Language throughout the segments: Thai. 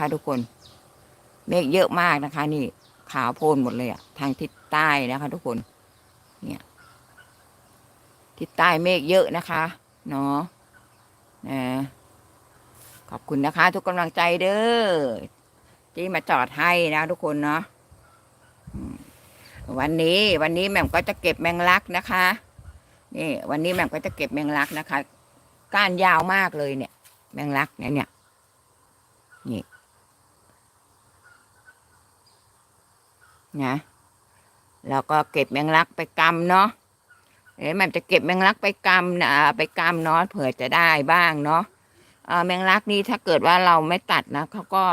นะคะ ทุกคน เมฆเยอะมากนะคะ นี่ขาวโพลนหมดเลยอะทางทิศใต้นะคะ ทุกคน เนี่ย ทิศใต้เมฆเยอะนะคะ เนาะนะขอบคุณนะคะ ทุกกำลังใจเด้อที่มาจอดให้นะทุกคนเนาะวันนี้วันนี้แม่มก็จะเก็บแมงลักนะคะ นี่ วันนี้แม่มก็จะเก็บแมงลักนะคะ ก้านยาวมากเลยเนี่ย แมงลักเนี่ยเนี่ยนี่ นะแล้วก็เก็บแมงลักไปกำเนาะเดี๋ยวม่มจะเก็บแมงลักไปกำนะไปกำเนาะเผื่อจะได้บ้างเนาะเออแมงลักนี่ถ้าเกิดว่าเราไม่ตัดนะเขาก็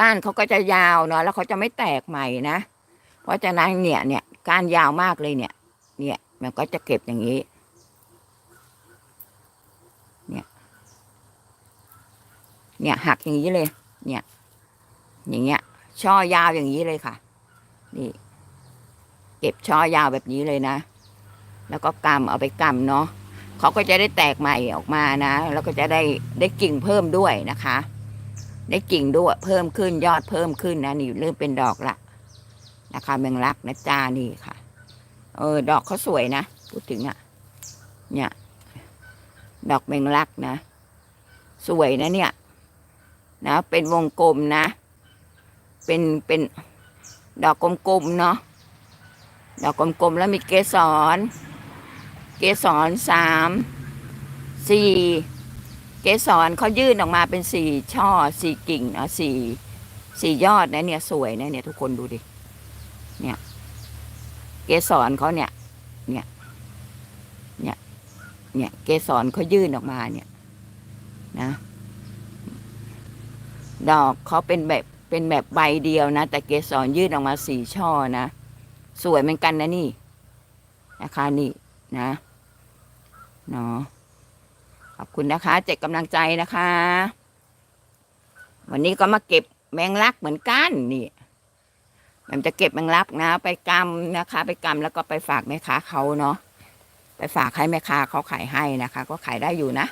ก้านเขาก็จะยาวเนาะแล้วเขาจะไม่แตกใหม่นะเพราะฉะนั้นเนี่ยเนี่ยก้านยาวมากเลยเนี่ย เนี่ยมันก็จะเก็บอย่างนี้ เนี่ย เนี่ยหักอย่างนี้เลย เนี่ย อย่างเงี้ย ช่อยาวอย่างนี้เลยค่ะ นี่ เก็บช่อยาวแบบนี้เลยนะ แล้วก็กำเอาไปกำเนาะเขาก็จะได้แตกใหม่ออกมานะ แล้วก็จะได้ได้กิ่งเพิ่มด้วยนะคะ ได้กิ่งด้วยเพิ่มขึ้นยอดเพิ่มขึ้นนะนี่เริ่มเป็นดอกละนะคะแมงลักนะจ้านี่ค่ะ เออ ดอกเขาสวยนะพูดถึงอะ่ะ เนี่ย ดอกแมงลักนะ สวยนะเนี่ย นะ เป็นวงกลมนะ เป็นเป็นดอกกลมๆเนาะดอกกลมๆแล้วมีเกสร เกสรสามสี่เกสรเขายื่นออกมาเป็นสี่ช่อสี่กิ่งเนาะสี่สี่ยอดนะเนี่ยสวยนะเนี่ยทุกคนดูดิเนี่ยเกสรเขาเนี่ยเนี่ยเนี่ยเนี่ยเกสรเขายื่นออกมาเนี่ยนะ ดอกเขาเป็นแบบ เป็นแบบใบเดียวนะ แต่เกสรยื่นออกมาสี่ช่อนะ สวยเหมือนกันนะนี่นะคะนี่นะเนาะขอบคุณนะคะ เจ็กกำลังใจนะคะ วันนี้ก็มาเก็บแมงลักเหมือนกันนี่มันจะเก็บแมงลักนะ ไปกำนะคะ ไปกำแล้วก็ไปฝากแม่ค้าเขาเนาะไปฝากให้แม่ค้าเขาขายให้นะคะ ก็ขายได้อยู่นะ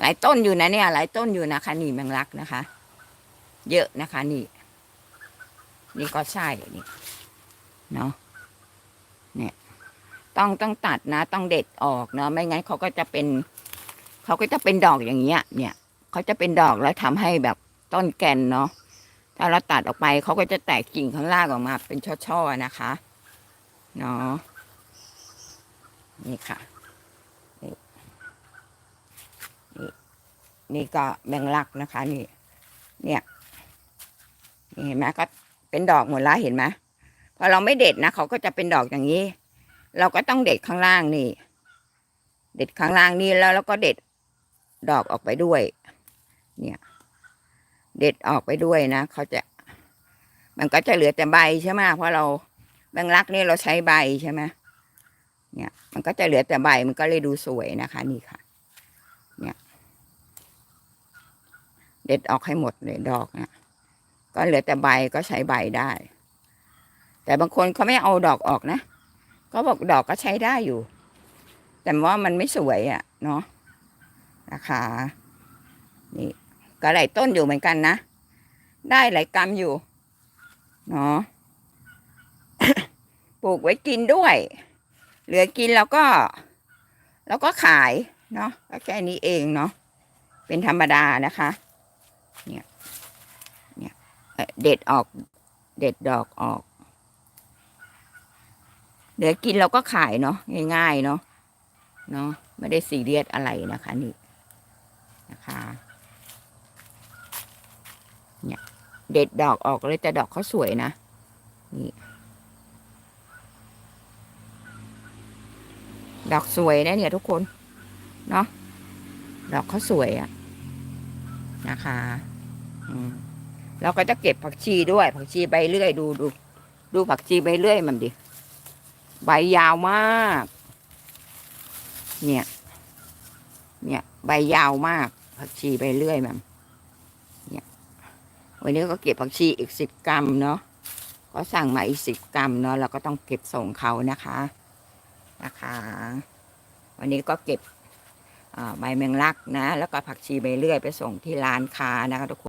หลายต้นอยู่นะเนี่ย หลายต้นอยู่นะคะนี่แมงลักนะคะ เยอะนะคะนี่ นี่ก็ใช่นี่เนาะเนี่ยต้องต้องตัดนะ ต้องเด็ดออกเนาะไม่งั้นเขาก็จะเป็นเขาก็จะเป็นดอกอย่างเงี้ย เนี่ยเขาจะเป็นดอกแล้วทำให้แบบต้นแก่นเนาะถ้าเราตัดออกไปเขาก็จะแตกกิ่งข้างล่างออกมา เป็นช่อๆนะคะเนาะนี่ค่ะนี่นี่นี่ก็แมงลักนะคะ นี่ เนี่ย เห็นไหมก็เป็นดอกหมดแล้วเห็นไหมพอเราไม่เด็ดนะเขาก็จะเป็นดอกอย่างนี้ เราก็ต้องเด็ดข้างล่างนี่ เด็ดข้างล่างนี่แล้วเราก็เด็ดดอกออกไปด้วย เนี่ย เด็ดออกไปด้วยนะเขาจะ มันก็จะเหลือแต่ใบใช่ไหมเพราะเราแบงลักนี่เราใช้ใบใช่ไหมเนี่ย มันก็จะเหลือแต่ใบมันก็เลยดูสวยนะคะ นี่ค่ะ เนี่ย เด็ดออกให้หมดเลยดอกนะ ก็เหลือแต่ใบก็ใช้ใบได้ แต่บางคนเขาไม่เอาดอกออกนะก็บอกดอกก็ใช้ได้อยู่ แต่ว่ามันไม่สวยอะ่ะ เนาะนะคะนี่ก็หลายต้นอยู่เหมือนกันนะ ได้หลายกรัมอยู่ เนาะปลูกไว้กินด้วย เหลือกินแล้วก็ แล้วก็ขาย เนาะก็แค่นี้เองเนาะเป็นธรรมดานะคะ เนี่ย เด็ดออก เด็ดดอกออก เดี๋ยวกินเราก็ขายเนาะง่าย ๆ เนาะเนาะไม่ได้ซีเรียสอะไรนะคะนี่นะคะเนี่ยเด็ดดอกออกเลยแต่ดอกเขาสวยนะนี่ดอกสวยนะเนี่ยทุกคนเนาะดอกเขาสวยอะนะคะ อืม เราก็จะเก็บผักชีด้วย ผักชีใบเลื่อยดูดู ดูผักชีใบเลื่อยมันดิ ใบยาวมาก เนี่ย เนี่ย ใบยาวมาก ผักชีใบเลื่อยมันเนี่ย วันนี้ก็เก็บผักชีอีกสิบกรัมเนาะก็สั่งมาอีกสิบกรัมเนาะเราก็ต้องเก็บส่งเขานะคะ นะคะ วันนี้ก็เก็บใบแมงลักนะ แล้วก็ผักชีใบเลื่อยไปส่งที่ร้านค้านะคะทุกคน